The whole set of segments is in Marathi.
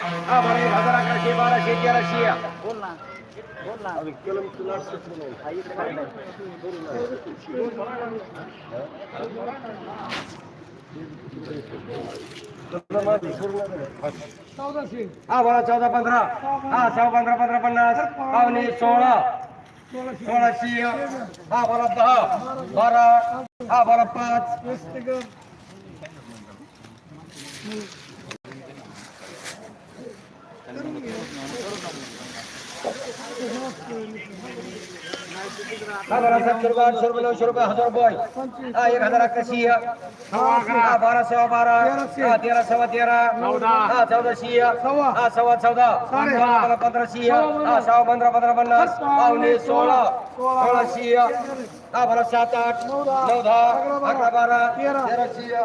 अकराशे बाराशे तेराशे बोल ना हा चौदा पंधरा. हा सहा पंधरा पंधरा पन्नास. पावणे सोळा. सोळाशे हा बरं दहा बारा हा बरं पाच. हा बरं सातशे रुपये आठशे रुपये नऊशे रुपये हजार रुपये हा एक हजार अकराशे हा बारा सव्वा बारा हा तेरा सव्वा तेरा हा चौदाशे हा सव्वा चौदा पंधरा पंधराशे हा सहा पंधरा पंधरा पन्नास पावणे सोळा सोळाशे हा बरं सात आठ नऊ दहा अकरा बारा तेराशे हा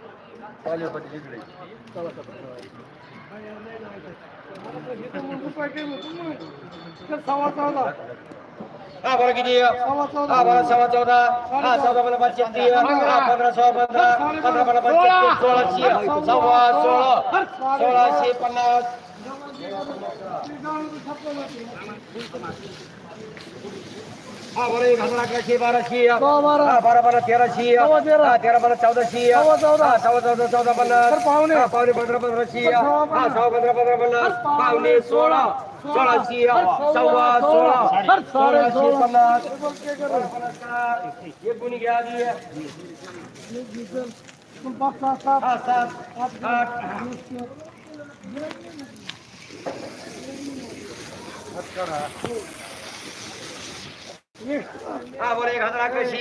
पाले पाटील इकडे सव्वा चौदा हा बरं किती? हा बरं सव्वा चौदा. हा चौदा मला पाचशे तीन हा पंधरा सव्वा पंधरा. पंधरा मला पाचशे सोळाशे सव्वा सोळा. सोळाशे पन्नास. हा बरं एक हजार अकराशे बाराशे हा बारा. बारा तेराशे हा तेरा बारा चौदाशे हा सव्वा चौदा. चौदा पन्नास. हा पावणे पंधरा पंधराशे हा सव्वा पंधरा पंधरा पन्नास. पावणे सोळा. सोळाशे सव्वा सोळा सोळाशे पन्नास हे कोणी घ्या आधी हा सात आठ हा बरं एक हजार अकराशे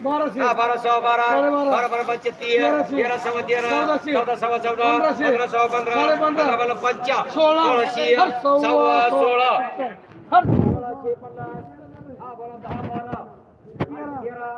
हा बारा. सव्वा बारा. बारा बारा पंचे तेरा तेरा सव्वा तेरा. चौदा सव्वा चौदा. पंधरा सव्वा पंधरा. पंधरा बारा पंचा. सोळाशे. सव्वा सोळा. सोळाशे पन्नास. हा बारा दहा बारा. तेरा.